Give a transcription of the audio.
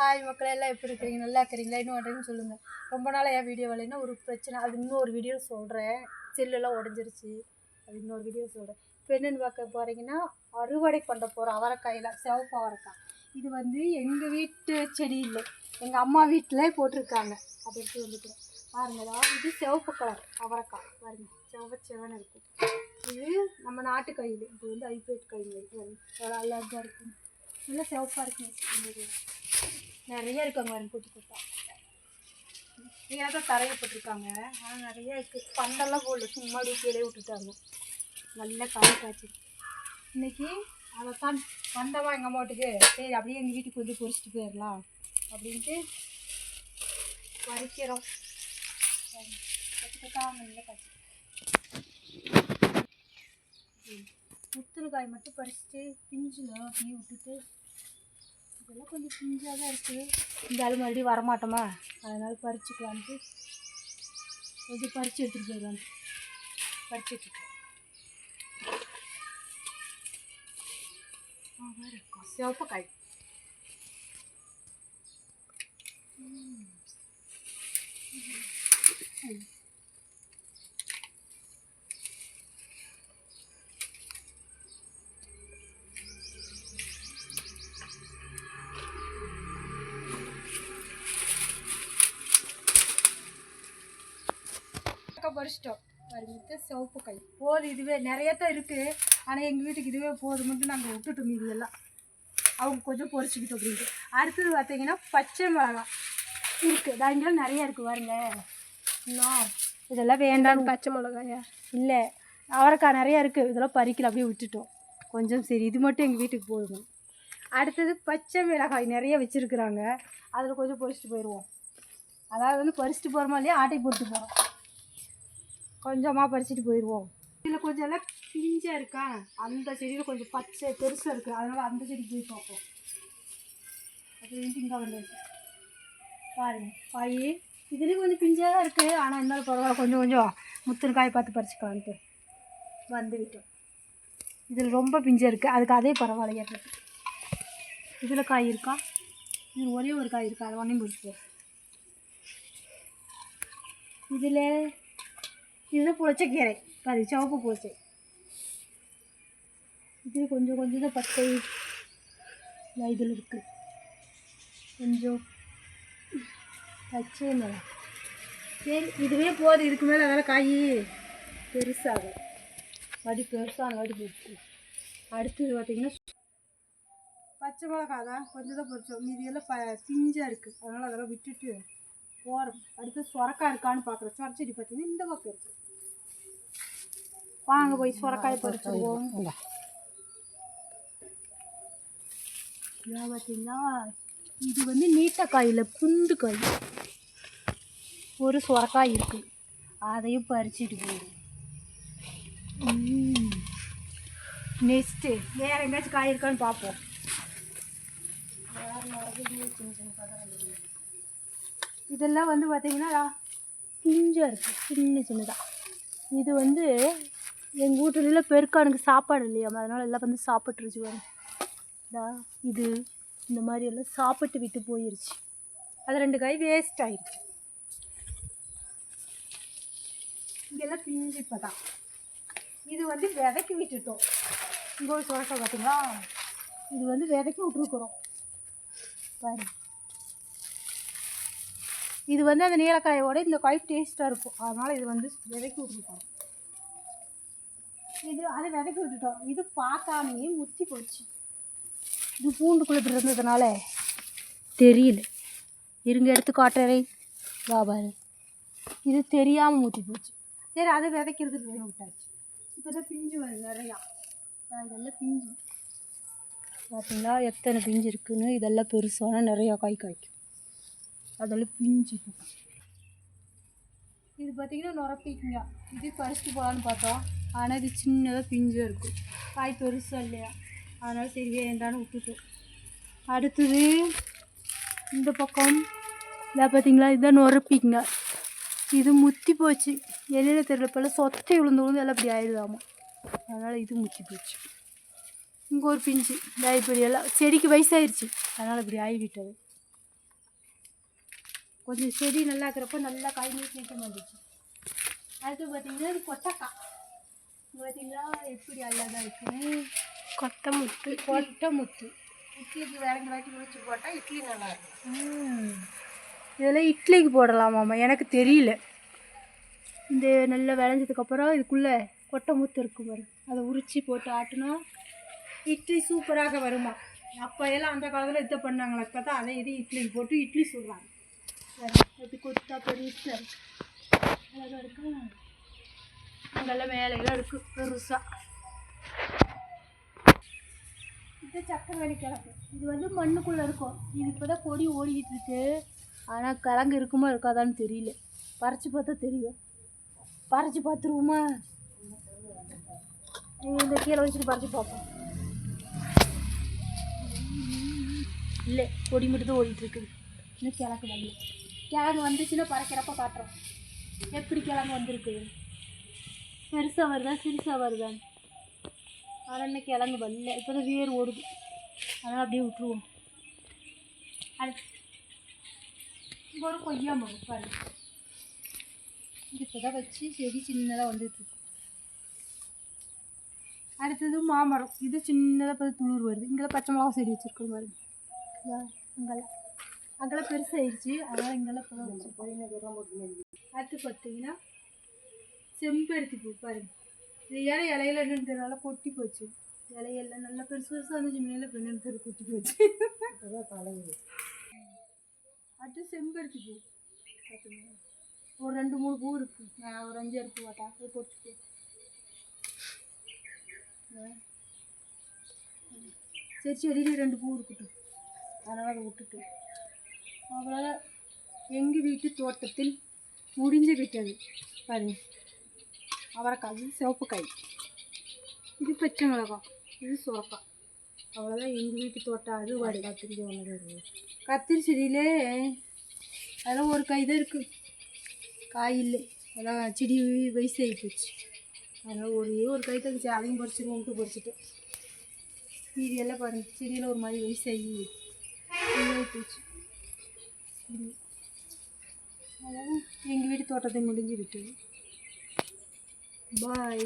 Hi மக்களே எல்லாம் எப்படி இருக்கிறீங்க? நல்லா இருக்கிறீங்களா? இன்னும் பண்ணுறீங்கன்னு சொல்லுங்கள் ரொம்ப நாளாக என் வீடியோ வரலைன்னா ஒரு பிரச்சனை? அது இன்னொரு வீடியோ சொல்கிறேன் செல்லெல்லாம் உடஞ்சிருச்சு. அது இன்னொரு வீடியோ சொல்கிறேன் இப்போ என்னென்னு பார்க்க போகிறீங்கன்னா அறுவடை பண்ண போகிறோம் அவரைக்காயில் சிவப்பு அவரைக்காய். இது வந்து எங்கள் வீட்டு செடி இல்லை. எங்கள் அம்மா வீட்டிலே போட்டிருக்காங்க. அதை எடுத்து வந்துக்கிறோம் பாருங்கடா இது சிவப்பு கலர் அவரைக்காய். பாருங்க சிவப்பு சிவன் இருக்கும். இது நம்ம நாட்டு கையில் இது வந்து ஹைப்ரிட் கையில் நல்லா அழகாக இருக்கும். நல்லா சிவப்பாக இருக்குங்க. நிறைய இருக்காங்க அங்கே கூட்டி கொடுத்தா. இங்கே தான் தரையை போட்டிருக்காங்க. ஆனால் நிறைய இருக்குது பண்டெல்லாம் போடல. சும்மா கீழே விட்டுட்டாங்க நல்லா காய் காய்ச்சி. இன்னைக்கு அதை தான் பண்டமா எங்கள் அம்மாட்டுக்கு சரி அப்படியே எங்கள் வீட்டுக்கு வந்து பொரிச்சிட்டு போயிடலாம் அப்படின்ட்டு பறிக்கிறோம். சரி, நல்லா காய்ச்சி. முத்துரு மட்டும் பறிச்சுட்டு பிஞ்சில் அப்படியே விட்டுட்டு இதெல்லாம் கொஞ்சம் பிஞ்சாக தான் இருக்குது இந்த மறுபடியும் வரமாட்டோமா? அதனால் பறிச்சுக்கலான்ட்டு. கொஞ்சம் பறித்து எடுத்துகிட்டு போயிடலாம். பறிச்சு வச்சுக்கோ சிவப்பு காய் பறிச்சிட்டோம். பாருங்க சிவப்பு கை. போதும் இதுவே நிறைய தான் இருக்குது ஆனால் எங்கள் வீட்டுக்கு இதுவே போதும் மட்டும் நாங்கள் விட்டுட்டோம் மீதி எல்லாம். அவங்க கொஞ்சம் பொரிச்சுக்கிட்டோம் அப்படின்ட்டு. அடுத்தது பார்த்தீங்கன்னா பச்சை மிளகாய் இருக்குது தாங்கெல்லாம் நிறைய இருக்குது பாருங்க. இன்னும் இதெல்லாம் வேண்டாம். பச்சை மிளகாயா? இல்லை. அவரைக்காய் நிறையா இருக்குது இதெல்லாம் பறிக்கல. அப்படியே விட்டுட்டோம். கொஞ்சம் சரி. இது மட்டும் எங்கள் வீட்டுக்கு போதும் அடுத்தது பச்சை மிளகாய் நிறைய வச்சுருக்குறாங்க. அதில் கொஞ்சம் பொரிச்சிட்டு போயிடுவோம். அதாவது வந்து பறிச்சுட்டு போகிறோமா இல்லையா ஆட்டை போட்டு போகிறோம் கொஞ்சமாக பறிச்சுட்டு போயிடுவோம் இதில் கொஞ்சம் எல்லாம் பிஞ்சாக இருக்கா? அந்த செடியில் கொஞ்சம் பச்சை பெருசாக இருக்குது அதனால் அந்த செடிக்கு போய் பார்ப்போம். அப்புறம் இங்கே வந்து பாருங்க. காய் இதுலேயும் கொஞ்சம் பிஞ்சாக தான் இருக்குது ஆனால் இருந்தாலும் பரவாயில்ல. கொஞ்சம் கொஞ்சம் முத்தின காய் பார்த்து பறிச்சுக்கலான்ட்டு வந்துவிட்டோம். இதில் ரொம்ப பிஞ்சாக இருக்குது அதுக்கு அதே பரவாயில்ல ஏற்றது இதில் காய் இருக்கா? இது ஒரே ஒரு காய் இருக்கா? அதை ஒன்றையும் பிடிச்சிப்போம் இதில் இது புளிச்சக்கீரை பாரு சிவப்பு பூச்சை இது கொஞ்சம் கொஞ்சம் தான் பச்சை இதில் இருக்குது கொஞ்சம் பச்சை மிளகா. சரி இதுவே போதும். இதுக்கு மேலே அதெல்லாம் காய் பெருசாகும். வடி பெருசாக வடி போச்சு. அடுத்தது பார்த்தீங்கன்னா பச்சை மிளகா தான் கொஞ்சம் தான் பொரிச்சோம். மீதியெல்லாம் ப பிஞ்சாக இருக்குது அதனால் அதெல்லாம் விட்டுட்டு போகிறோம் அடுத்து சுரக்காய் இருக்கான்னு பார்க்குறோம். சுரச்செடி பார்த்தீங்கன்னா இந்த பக்கம் இருக்குது வாங்க போய் சுரக்காய் பறிச்சுருவோம் இதான் பார்த்தீங்களா இது வந்து நீட்டக்காயில் குண்டு காய். ஒரு சுரக்காய் இருக்குது அதையும் பறிச்சுட்டு போயிடும் நெக்ஸ்ட்டு வேறு எங்கேயாச்சும் காய் இருக்கான்னு பார்ப்போம். வேறு சின்ன சின்ன. இதெல்லாம் வந்து பார்த்தீங்கன்னா பிஞ்சாக இருக்குது சின்ன சின்னதாக இது வந்து எங்கள் வீட்டுல பெருக்கானுக்கு சாப்பாடு இல்லையாம் அதனால் எல்லாம் வந்து சாப்பிட்ருச்சு வரும் இது இந்த மாதிரி எல்லாம் சாப்பிட்டு விட்டு போயிருச்சு. அது ரெண்டு காய் வேஸ்ட் ஆயிடுச்சு இங்கெல்லாம் பிஞ்சு இப்போ தான் இது வந்து விதைக்கு விட்டுட்டோம். இங்கே ஒரு சோசை பார்த்தீங்களா இது வந்து விதைக்கு விட்ருக்குறோம் பாருங்கள் இது வந்து அந்த நீலக்காயோட இந்த காய் டேஸ்ட்டாக இருக்கும். அதனால் இது வந்து விதைக்கு விட்ருக்கோம் இது அதை விதைக்கு விட்டுட்டோம். இது பார்க்காமையே முத்தி போச்சு. இது பூண்டுக்குள்ளே இப்படி இருந்ததுனால தெரியல இருங்க எடுத்து காட்டுறேன். வா பாரு. இது தெரியாமல் ஊற்றி போச்சு. சரி அதை விதைக்கிறதுக்கு போய் விட்டாச்சு. இப்போ தான் பிஞ்சு வருது நிறையா. இதெல்லாம் பிஞ்சு. பார்த்தீங்களா எத்தனை பிஞ்சு இருக்குன்னு? இதெல்லாம் பெருசான நிறையா காய் காய்க்கும். அதெல்லாம் பிஞ்சு இது பார்த்திங்கன்னா நுரப்பிக்குங்க. இது பறிச்சுட்டு போகலான்னு பார்த்தோம். ஆனால் இது சின்னதாக பிஞ்சாக இருக்கும். காய் பெருசாக இல்லையா? அதனால் சரி வேண்டான்னு விட்டுட்டோம். அடுத்தது இந்த பக்கம். இதான் பார்த்தீங்களா இதுதான் நுரப்பிக்குங்க. இது முத்தி போச்சு. என்னென்ன தெரியல இப்போல்லாம் சொத்தை விழுந்து விழுந்து எல்லாம் இப்படி ஆயிடுதாமா. அதனால் இது முத்தி போச்சு. இங்கே ஒரு பிஞ்சு. இந்த இப்படி எல்லாம். செடிக்கு வயசாயிருச்சு. அதனால் இப்படி ஆகிவிட்டது கொஞ்சம் செடி நல்லா இருக்கிறப்ப நல்லா காய் நீட் நீட்டம் வந்துச்சு. அடுத்து பார்த்தீங்கன்னா இது கொட்டைக்காய் பார்த்தீங்களா? எப்படி அழகாக இருக்குன்னு? கொத்தமுத்து. கொட்டை முத்து இட்லிக்கு விளங்கி வாட்டி முடிச்சு போட்டால் இட்லி நல்லா இருக்கும். இதெல்லாம் இட்லிக்கு போடலாமாம்மா? எனக்கு தெரியல. இந்த நல்லா விளைஞ்சதுக்கப்புறம் இதுக்குள்ளே கொட்டை முத்து இருக்கும் பாரு. அதை உரிச்சு போட்டு ஆட்டினா இட்லி சூப்பராக வருமா? அப்போ எல்லாம் அந்த காலத்தில் இதை பண்ணாங்களா இப்போ தான் அதை இது இட்லிக்கு போட்டு இட்லி சுடுறாங்க. எப்படி கொத்தா பெருசாக இருக்கு அழகாக இருக்கா அங்கெல்லாம் மேலையெல்லாம் இருக்குது பெருசாக இது சக்கரவள்ளி கிழங்கு. இது வந்து மண்ணுக்குள்ளே இருக்கும். இது இப்போ தான் கொடி ஓடிக்கிட்டு இருக்கு. ஆனால் கிழங்கு இருக்குமா இருக்காதான்னு தெரியல. பறிச்சு பார்த்தா தெரியும். பறிச்சு பார்த்துருவோமா? இந்த கீழே வச்சுட்டு பறிச்சு பார்ப்போம். இல்லை கொடி மட்டும் தான் ஓடிட்டு இருக்குது இன்னும் கிழக்கு வரல. கிழங்கு வந்துச்சுன்னா பறக்கிறப்ப காட்டுறோம். எப்படி கிழங்கு வந்திருக்கு? பெருசாக வருதா? சிறுசாக வருதா? அதனால் கிழங்கு வரல. இப்போ தான் வேர் ஓடுது. அதனால் அப்படியே விட்டுருவோம். அடுத்து இங்கே ஒரு கொய்யா மரம் பாருங்க இது இப்போ தான் வச்சு செடி சின்னதாக வந்துட்டு அடுத்தது மாமரம். இது சின்னதாக இப்போ துளிர் வருது. இங்கெல்லாம் பச்சை மிளகா செடி வச்சுருக்கோம் பாருங்க இங்கெல்லாம் அங்கெல்லாம் பெருசாகிடுச்சு அதனால் இங்கெல்லாம் இப்போ அடுத்து பார்த்தீங்கன்னா செம்பருத்தி பூ பாருங்க. இது இலை இலையில தெரியல கொட்டி போச்சு. இலையெல்லாம் நல்லா பெருசு பெருசாக இருந்துச்சு மேலே பெண்ணு கொட்டி போச்சு. அடுத்து செம்பருத்தி பூ. பார்த்துங்க ஒரு ரெண்டு மூணு பூ இருக்கு. நான் ஒரு அஞ்சு இருக்கு வாட்டா. அது போட்டுட்டு சரி செடியிலே ரெண்டு பூ இருக்கட்டும். அதனால் அதை விட்டுட்டு அவ்வளோ எங்கள் வீட்டு தோட்டத்தில் முடிஞ்சு விட்டது பாருங்க அவரைக்காய் சிவப்பு காய் இது பச்சை மிளகாய் இது சுரக்காய் அவ்வளோதான் எங்கள் வீட்டு தோட்டம் அது வாடி கத்திரி ஒன்று கத்திரி செடியிலே அதெல்லாம் ஒரு காய் தான் இருக்குது காய் இல்லை அதெல்லாம் செடி வயசாகி போச்சு அதனால் ஒரே ஒரு காய் தான் அதையும் அதையும் பறிச்சிருவோம்ட்டு பறிச்சிட்டு மீதி எல்லாம் பாருங்க செடியில் ஒரு மாதிரி வயசாகி போச்சு அதான் எங்கள் வீட்டு தோட்டத்தை முடிஞ்சு விட்டு பாய்